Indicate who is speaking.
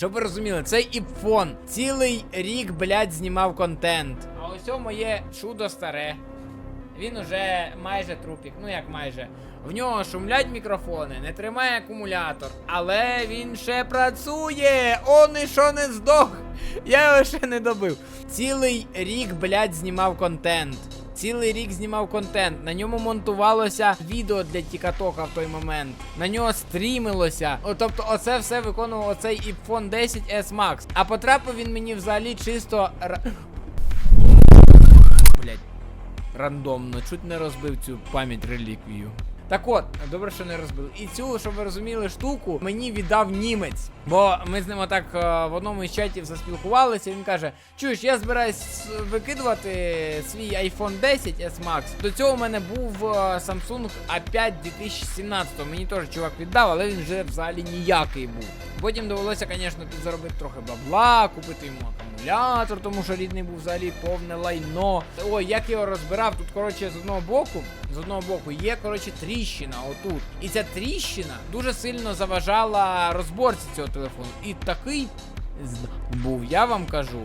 Speaker 1: Щоб ви розуміли, цей іпфон цілий рік, блядь, знімав контент. А ось моє чудо старе. Він уже майже трупік, ну як майже. В нього шумлять мікрофони, не тримає акумулятор, але він ще працює. Он і що не здох. Я його ще не добив. Цілий рік, блядь, знімав контент. Цілий рік знімав контент. На ньому монтувалося відео для Тікатока в той момент. На нього стрімилося. О, тобто, оце все виконував оцей iPhone 10 S Max. А потрапив він мені взагалі чисто. Блять рандомно, чуть не розбив цю пам'ять реліквію. Так от, добре, що не розбив. І цю, щоб ви розуміли, штуку мені віддав німець. Бо ми з ним отак е, в одному із чатів заспілкувалися. Він каже: Чуєш, я збираюсь викидувати свій iPhone 10 S Max. До цього у мене був е, Samsung A5 2017. Мені теж чувак віддав, але він вже взагалі ніякий був. Потім довелося, звісно, тут заробити трохи бабла, купити йому акумулятор, тому що рідний був взагалі повне лайно. Ой, як його розбирав, тут, коротше, з одного боку, з одного боку є, коротше, тріщина отут. І ця тріщина дуже сильно заважала розборці цього телефону. І такий був, я вам кажу.